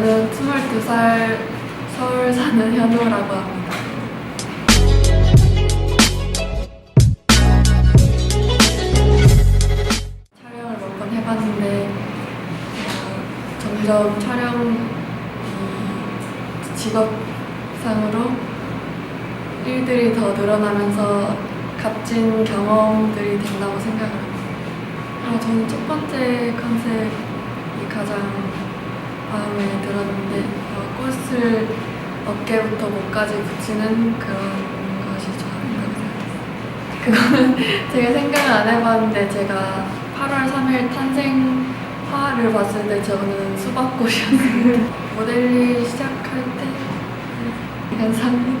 저는 22살 서울 사는 현우라고 합니다. 촬영을 몇 번 해봤는데 어, 점점 촬영 이 직업상으로 일들이 더 늘어나면서 값진 경험들이 된다고 생각을 합니다. 어, 저는 첫 번째 컨셉이 가장 마음에 어, 꽃을 어깨부터 목까지 붙이는 그런 것이 생각했어요. 그거는 제가 생각을 안 해봤는데 제가 8월 3일 탄생화를 봤을 때 저는 수박꽃이었어요. 모델리 시작할 때 항상